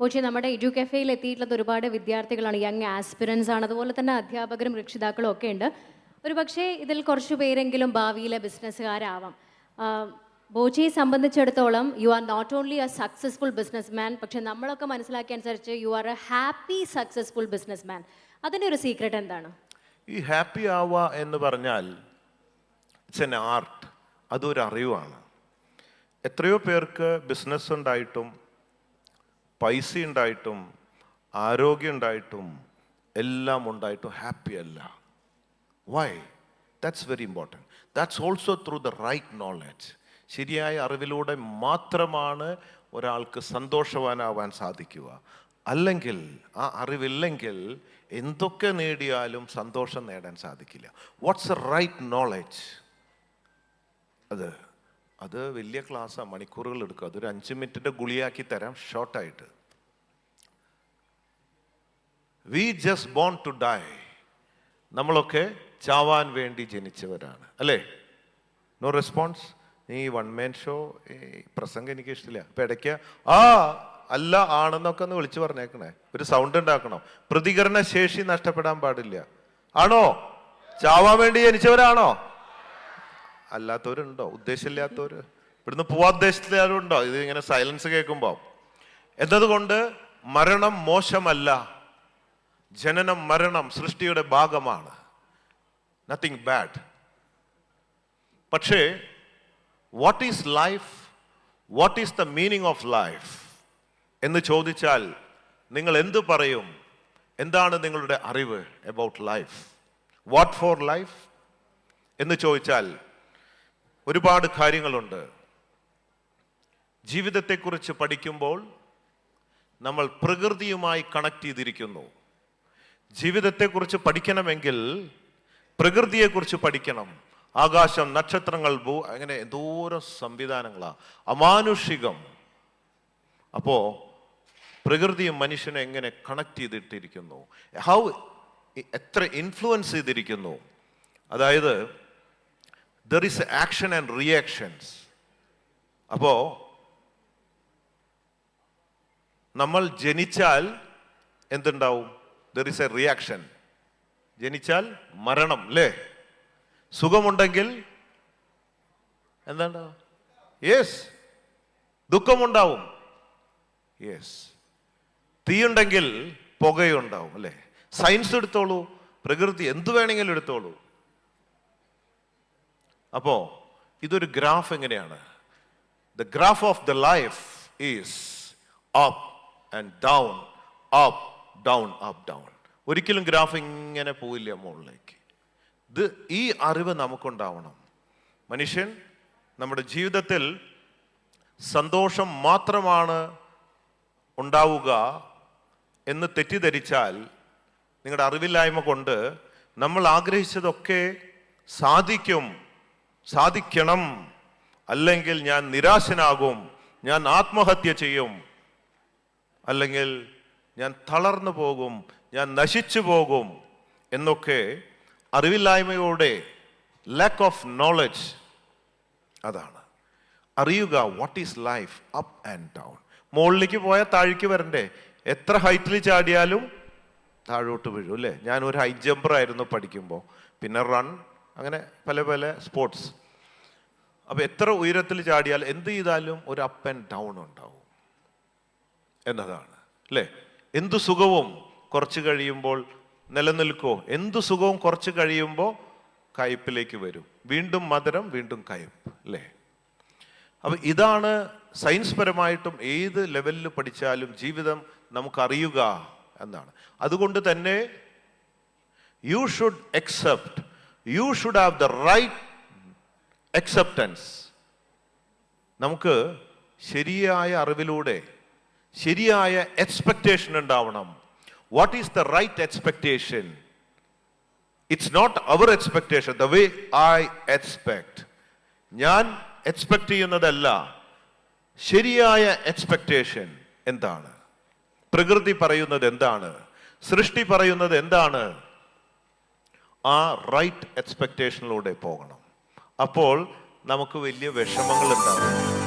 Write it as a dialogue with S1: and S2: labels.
S1: പക്ഷേ നമ്മുടെ എഡ്യൂ കഫേയിൽ എത്തിയിട്ടുള്ളത് ഒരുപാട് വിദ്യാർത്ഥികളാണ്. യങ് ആസ്പിറൻസ് ആണ്. അതുപോലെ തന്നെ അധ്യാപകരും രക്ഷിതാക്കളും ഒക്കെ ഉണ്ട്. ഒരു പക്ഷേ ഇതിൽ കുറച്ച് പേരെങ്കിലും ഭാവിയിലെ ബിസിനസ്സുകാരാവാം. ബോച്ചയെ സംബന്ധിച്ചിടത്തോളം you are not only a successful business man പക്ഷെ നമ്മളൊക്കെ മനസ്സിലാക്കി അനുസരിച്ച് you are a happy successful business man അതിന്റെ ഒരു സീക്രട്ട് എന്താണ്?
S2: ഈ ഹാപ്പി ആവുക എന്ന് പറഞ്ഞാൽ ഇറ്റ്സ് എൻ ആർട്ട് അതൊരു അറിവാണ്. എത്രയോ പേർക്ക് ബിസിനസ് ഉണ്ടായിട്ടും പൈസ ഉണ്ടായിട്ടും ആരോഗ്യം ഉണ്ടായിട്ടും എല്ലാം ഉണ്ടായിട്ടും ഹാപ്പി അല്ല. Why that's very important that's also through the right knowledge ശരിയായ അറിവിലൂടെ മാത്രമാണ് ഒരാൾക്ക് സന്തോഷവാനാവാൻ സാധിക്കുക. അല്ലെങ്കിൽ ആ അറിവില്ലെങ്കിൽ എന്തൊക്കെ നേടിയാലും സന്തോഷം നേടാൻ സാധിക്കില്ല. വാട്ട്സ് എ റൈറ്റ് നോളജ് അത് അത് വലിയ ക്ലാസ്സാണ് മണിക്കൂറുകൾ എടുക്കും. അതൊരു അഞ്ച് മിനിറ്റിന്റെ ഗുളിയാക്കി തരാം ഷോർട്ടായിട്ട്. We just born to die നമ്മളൊക്കെ ചാവാൻ വേണ്ടി ജനിച്ചവരാണ്. അല്ലേ? നോ റെസ്പോൺസ് നീ വൺ മാൻ ഷോ പ്രസംഗം എനിക്ക് ഇഷ്ടമില്ല. അപ്പൊ ഇടയ്ക്ക് ആ അല്ല ആണെന്നൊക്കെ ഒന്ന് വിളിച്ചു പറഞ്ഞേക്കണേ. ഒരു സൗണ്ട് ഉണ്ടാക്കണം. പ്രതികരണ ശേഷി നഷ്ടപ്പെടാൻ പാടില്ല. ആണോ? ചാവാൻ വേണ്ടി ജനിച്ചവരാണോ? അല്ലാത്തവരുണ്ടോ? ഉദ്ദേശമില്ലാത്തവര്? ഇവിടുന്ന് പോവാ ഉദ്ദേശത്തിലുണ്ടോ ഇത് ഇങ്ങനെ സൈലൻസ് കേൾക്കുമ്പോ. എന്നതുകൊണ്ട് മരണം മോശമല്ല. ജനനം മരണം സൃഷ്ടിയുടെ ഭാഗമാണ്. നത്തിങ് ബാഡ് പക്ഷേ what is life what is the meaning of life എന്ന് ചോദിച്ചാൽ നിങ്ങൾ എന്ത് പറയും? എന്താണ് നിങ്ങളുടെ അറിവ് about life what for life എന്ന് ചോദിച്ചാൽ ഒരുപാട് കാര്യങ്ങളുണ്ട്. ജീവിതത്തെക്കുറിച്ച് പഠിക്കുമ്പോൾ നമ്മൾ പ്രകൃതിയുമായി കണക്ട് ചെയ്തിരിക്കുന്നു. ജീവിതത്തെക്കുറിച്ച് പഠിക്കണമെങ്കിൽ പ്രകൃതിയെക്കുറിച്ച് പഠിക്കണം. ആകാശം നക്ഷത്രങ്ങൾ ഭൂ അങ്ങനെ എന്തോരം സംവിധാനങ്ങളാണ് അമാനുഷികം. അപ്പോൾ പ്രകൃതിയും മനുഷ്യനെ എങ്ങനെ കണക്ട് ചെയ്തിട്ടിരിക്കുന്നു? ഹൗ എത്ര ഇൻഫ്ലുവൻസ് ചെയ്തിരിക്കുന്നു? അതായത് there is action and reactions അപ്പോ നമ്മൾ ജനിച്ചാൽ എന്തുണ്ടാവും? ദർ ഇസ് എ റിയാക്ഷൻ ജനിച്ചാൽ മരണം അല്ലേ സുഖമുണ്ടെങ്കിൽ എന്താണ്ടാവും? യെസ് ദുഃഖമുണ്ടാവും. യെസ് തീയുണ്ടെങ്കിൽ പുകയുണ്ടാവും അല്ലേ? സയൻസ് എടുത്തോളൂ. പ്രകൃതി എന്തു വേണമെങ്കിലും എടുത്തോളൂ. അപ്പോ ഇതൊരു ഗ്രാഫ് എങ്ങനെയാണ്? The graph of the life is up and down up down up down ഒരിക്കലും ഗ്രാഫ് ഇങ്ങനെ പോയില്ല മുകളിലേക്ക്. ഇത് ഈ അറിവ് നമുക്കുണ്ടാവണം. മനുഷ്യൻ നമ്മുടെ ജീവിതത്തിൽ സന്തോഷം മാത്രമാണ് ഉണ്ടാവുക എന്ന് തെറ്റിദ്ധരിച്ചാൽ നിങ്ങളുടെ അറിവില്ലായ്മ കൊണ്ട് നമ്മൾ ആഗ്രഹിച്ചതൊക്കെ സാധിക്കും സാധിക്കണം. അല്ലെങ്കിൽ ഞാൻ നിരാശനാകും. ഞാൻ ആത്മഹത്യ ചെയ്യും. അല്ലെങ്കിൽ ഞാൻ തളർന്നു പോകും. ഞാൻ നശിച്ചു പോകും. എന്നൊക്കെ അറിവില്ലായ്മയോടെ ലാക്ക് ഓഫ് നോളജ് അതാണ്. അറിയുക what is life up and down മുകളിലേക്ക് പോയാൽ താഴേക്ക് വരണ്ടേ? എത്ര ഹൈറ്റിൽ ചാടിയാലും താഴോട്ട് വീഴും അല്ലേ? ഞാൻ ഒരു ഹൈ ജമ്പർ ആയിരുന്നു പഠിക്കുമ്പോൾ പിന്നെ റൺ അങ്ങനെ പല പല സ്പോർട്സ് അപ്പോൾ എത്ര ഉയരത്തിൽ ചാടിയാൽ എന്ത് ചെയ്താലും ഒരു അപ്പ് ആൻഡ് ഡൗൺ ഉണ്ടാവും. എന്നതാണ് അല്ലേ? എന്തു സുഖവും കുറച്ച് കഴിയുമ്പോൾ നിലനിൽക്കുമോ എന്തു സുഖവും കുറച്ച് കഴിയുമ്പോൾ കയ്പിലേക്ക് വരും. വീണ്ടും മധുരം വീണ്ടും കയ്പ് അല്ലേ? അപ്പം ഇതാണ് സയൻസ് പരമായിട്ടും ഏത് ലെവലിൽ പഠിച്ചാലും ജീവിതം നമുക്കറിയുക എന്നാണ്. അതുകൊണ്ട് തന്നെ you should accept you should have the right acceptance. നമുക്ക് ശരിയായ അറിവിലൂടെ ശരിയായ എക്സ്പെക്ടേഷൻ ഉണ്ടാവണം. What is the right expectation it's not our expectation the way I expect ഞാൻ എക്സ്പെക്ട് ചെയ്യുന്നതല്ല. ശരിയായ എക്സ്പെക്ടേഷൻ എന്താണ്? പ്രകൃതി പറയുന്നത് എന്താണ്? സൃഷ്ടി പറയുന്നത് എന്താണ്? ആ റൈറ്റ് എക്സ്പെക്റ്റേഷനിലൂടെ പോകണം. അപ്പോൾ നമുക്ക് വലിയ വിഷമങ്ങൾ ഉണ്ടാവും